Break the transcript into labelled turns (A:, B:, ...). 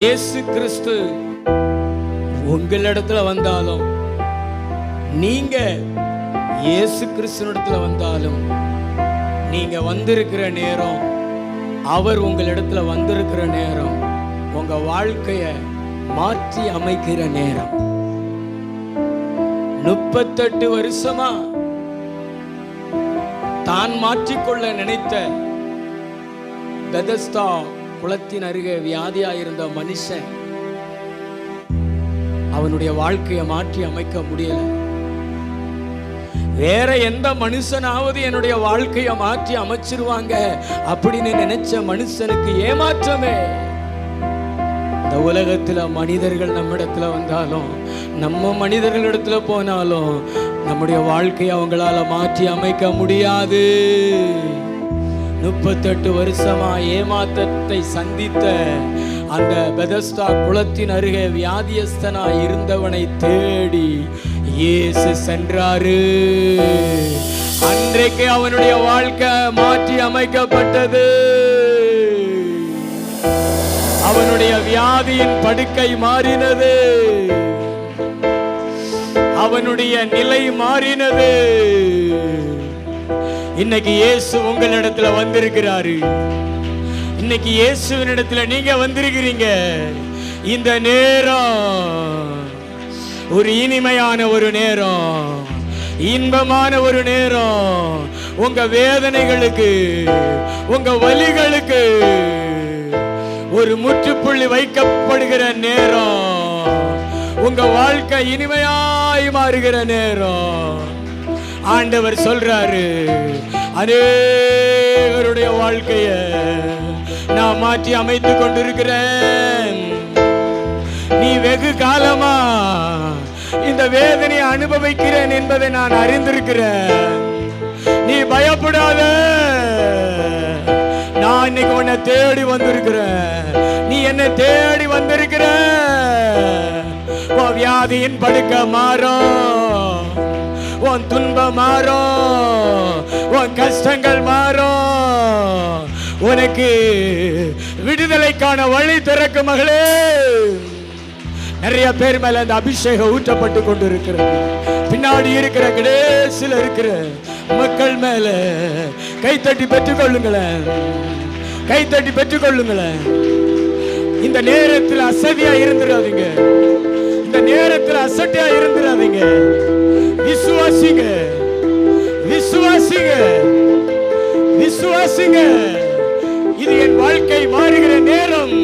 A: இயேசு கிறிஸ்து உங்களிடத்துல வந்தாலும் நீங்க இயேசு கிறிஸ்துனிடத்துல வந்தாலும் நீங்க வந்திருக்கிற நேரம் அவர் உங்களிடத்துல வந்திருக்கிற நேரம் உங்க வாழ்க்கைய மாற்றி அமைக்கிற நேரம். முப்பத்தெட்டு வருஷமா தான் மாற்றிக்கொள்ள நினைத்த பெதஸ்தா குளத்தின் அருகே வியாதியாயிருந்த மனுஷன் அவனுடைய வாழ்க்கையை மாற்றி அமைக்க முடியல. வேற எந்த மனுஷனாவது என்னுடைய வாழ்க்கையை மாற்றி அமைச்சிருவாங்க அப்படின்னு நினைச்ச மனுஷனுக்கு ஏமாற்றமே. இந்த உலகத்துல மனிதர்கள் நம்மிடத்துல வந்தாலும் நம்ம மனிதர்களிடத்துல போனாலும் நம்முடைய வாழ்க்கையை அவங்களால மாற்றி அமைக்க முடியாது. முப்பத்தெட்டு வருஷமா ஏமாற்றத்தை சந்தித்த அந்த பெதஸ்தா குளத்தின் அருகே வியாதியஸ்தனா இருந்தவனை தேடி இயேசு சென்றாரு. அன்றைக்கு அவனுடைய வாழ்க்கை மாற்றி அமைக்கப்பட்டது. அவனுடைய வியாதியின் படுக்கை மாறினது. அவனுடைய நிலை மாறினது. இன்னைக்கு இயேசு உங்களிடத்துல வந்திருக்கிறாரு. இன்னைக்கு இயேசுவின் இடத்துல நீங்க வந்திருக்கிறீங்க. இந்த நேரம் ஒரு இனிமையான ஒரு நேரம் இன்பமான ஒரு நேரம் உங்க வேதனைகளுக்கு உங்க வலிகளுக்கு ஒரு முற்றுப்புள்ளி வைக்கப்படுகிற நேரம் உங்க வாழ்க்கை இனிமையாய் மாறுகிற நேரம். ஆண்டவர் சொல்றாரு அநேகருடைய வாழ்க்கைய நான் மாற்றி அமைத்து கொண்டிருக்கிறேன். நீ வெகு காலமா இந்த வேதனையை அனுபவிக்கிறேன் என்பதை நான் அறிந்திருக்கிறேன். நீ பயப்படாத. நான் இன்னைக்கு உன்னை தேடி வந்திருக்கிறேன். நீ என்னை தேடி வந்திருக்கிற வியாதியின் படுக்க மாறும். உன் துன்பம் மாறும். உன் கஷ்டங்கள் மாறும். உனக்கு விடுதலைக்கான வழி திறக்கும் மகளே. நிறைய பேர் மேல அந்த அபிஷேகம் ஊற்றப்பட்டு கொண்டு இருக்கிறது பின்னாடி இருக்கிற கடைசியில் இருக்கிற மக்கள் மேல கைத்தட்டி பெற்றுக்கொள்ளுங்களேன் கைத்தட்டி பெற்றுக்கொள்ளுங்களேன் இந்த நேரத்தில் அசதியா இருந்துடாதீங்க இந்த நேரத்தில் அசட்டியா இருந்துடாது விசுவாசிங்க. இது என் வாழ்க்கை மாறுகிற நேரம்.